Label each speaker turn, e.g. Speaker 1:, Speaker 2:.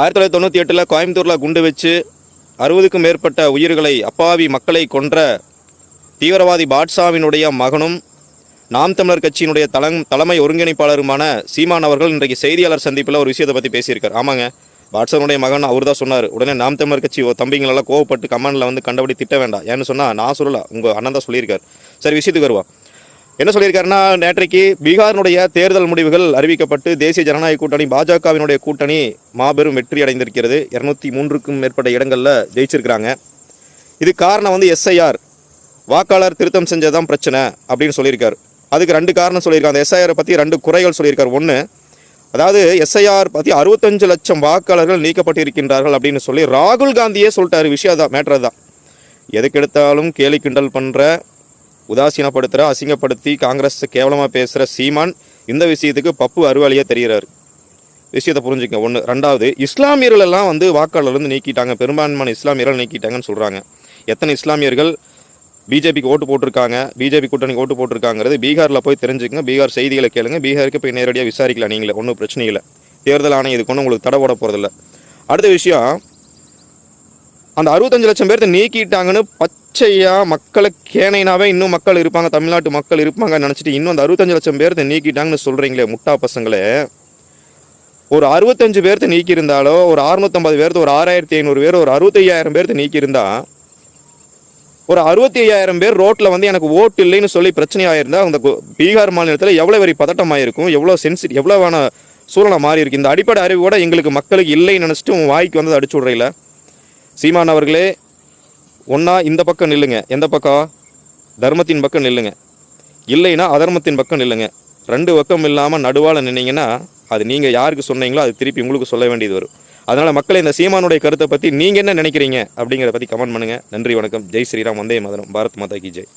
Speaker 1: ஆயிரத்தி தொள்ளாயிரத்தி தொண்ணூற்றி எட்டில் கோயம்புத்தூரில் குண்டு வச்சு அறுபதுக்கும் மேற்பட்ட உயிர்களை அப்பாவி மக்களை கொன்ற தீவிரவாதி பாட்ஷாவினுடைய மகனும் நாம் தமிழர் கட்சியினுடைய தலம் தலைமை ஒருங்கிணைப்பாளருமான சீமான் அவர்கள் இன்றைக்கு செய்தியாளர் சந்திப்பில் ஒரு விஷயத்தை பற்றி பேசியிருக்கார். ஆமாங்க. பாட்ஷாவினுடைய மகன் அவர் தான் சொன்னார். உடனே நாம் தமிழர் கட்சி தம்பிங்களெல்லாம் கோவப்பட்டு கமெண்டில் வந்து கண்டபடி திட்ட வேண்டாம். ஏன்னு சொன்னால் நான் சொல்லல உங்கள் அண்ணன் தான் சொல்லியிருக்கார். சரி விஷயத்துக்கு வருவா என்ன சொல்லியிருக்காருன்னா நேற்றைக்கு பீகாரினுடைய தேர்தல் முடிவுகள் அறிவிக்கப்பட்டு தேசிய ஜனநாயக கூட்டணி பாஜகவினுடைய கூட்டணி மாபெரும் வெற்றி அடைந்திருக்கிறது. இரநூத்தி மூன்றுக்கும் மேற்பட்ட இடங்களில் ஜெயிச்சிருக்கிறாங்க. இது காரணம் வந்து எஸ்ஐஆர். வாக்காளர் திருத்தம் செஞ்சதான் பிரச்சனை அப்படின்னு சொல்லியிருக்காரு. அதுக்கு ரெண்டு காரணம் சொல்லியிருக்காரு அந்த எஸ்ஐஆரை பற்றி ரெண்டு குறைகள் சொல்லியிருக்காரு. ஒன்று அதாவது எஸ்ஐஆர் பற்றி அறுபத்தஞ்சு லட்சம் வாக்காளர்கள் நீக்கப்பட்டிருக்கின்றார்கள் அப்படின்னு சொல்லி ராகுல் காந்தியே சொல்லிட்டாரு. விஷயம் தான் மேட்ரு தான் எதுக்கெடுத்தாலும் கேலி கிண்டல் பண்ணுற உதாசீனப்படுத்துகிற அசிங்கப்படுத்தி காங்கிரஸ் கேவலமாக பேசுகிற சீமான் இந்த விஷயத்துக்கு பப்பு அறுவாளியாக தெரிகிறார் விஷயத்தை புரிஞ்சுக்க ஒன்று ரெண்டாவது இஸ்லாமியர்கள் எல்லாம் வந்து வாக்காளர் இருந்து நீக்கிட்டாங்க. பெரும்பான்மையான இஸ்லாமியர்கள் நீக்கிட்டாங்கன்னு சொல்கிறாங்க எத்தனை இஸ்லாமியர்கள் பிஜேபிக்கு ஓட்டு போட்டிருக்காங்க? பிஜேபி கூட்டணிக்கு ஓட்டு போட்டிருக்காங்கிறது பீகாரில் போய் தெரிஞ்சுக்கங்க. பீகார் செய்திகளை கேளுங்க. பீகாருக்கு போய் நேரடியாக விசாரிக்கலாம். நீங்களே. ஒன்றும் பிரச்சனை இல்லை. தேர்தல் ஆணையம் இதுக்கு ஒன்றும் உங்களுக்கு தடை போட போகிறதில்ல அடுத்த விஷயம் அந்த அறுபத்தஞ்சு லட்சம் பேர்த்த நீக்கிட்டாங்கன்னு பச்சையா மக்களை கேனைனாவே இன்னும் மக்கள் இருப்பாங்க தமிழ்நாட்டு மக்கள் இருப்பாங்கன்னு நினச்சிட்டு இன்னும் அந்த அறுபத்தஞ்சு லட்சம் பேர்த்த நீக்கிட்டாங்கன்னு சொல்கிறீங்களே முட்டா பசங்களே. ஒரு அறுபத்தஞ்சு பேர்த்த நீக்கியிருந்தாலோ ஒரு அறுநூத்தம்பது பேர்த்து ஒரு ஆறாயிரத்தி ஐநூறு பேர் ஒரு அறுபத்தையாயிரம் பேர்த்த நீக்கியிருந்தா ஒரு அறுபத்தி ஐயாயிரம் பேர் ரோட்டில் வந்து எனக்கு ஓட்டு இல்லைன்னு சொல்லி பிரச்சனையாக ஆயிருந்தா அந்த கு- பீகார் மாநிலத்தில் எவ்வளோ வரி பதட்டமாயிருக்கும் எவ்வளோ சென்சிட்டி எவ்வளோவான சூழ்நிலை மாறி இருக்கு இந்த அடிப்படை அறிவோட எங்களுக்கு மக்களுக்கு இல்லைன்னு நினச்சிட்டு உன் வாய்க்கு வந்தது அடிச்சு விட்றையில சீமான் அவர்களே ஒன்றா இந்த பக்கம் நில்லுங்க. எந்த பக்கம்? தர்மத்தின் பக்கம் நில்லுங்க. இல்லைன்னா அதர்மத்தின் பக்கம் நில்லுங்க. ரெண்டு பக்கம் இல்லாமல் நடுவால் நின்னீங்கன்னா அது நீங்கள் யாருக்கு சொன்னீங்களோ அது திருப்பி உங்களுக்கு சொல்ல வேண்டியது வரும். அதனால் மக்களை இந்த சீமானுடைய கருத்தை பற்றி நீங்கள் என்ன நினைக்கிறீங்க அப்படிங்கிறத பற்றி கமெண்ட் பண்ணுங்கள் நன்றி வணக்கம். ஜெய் ஸ்ரீராம். வந்தே மதனம் பாரத் மாதா கி ஜெய்.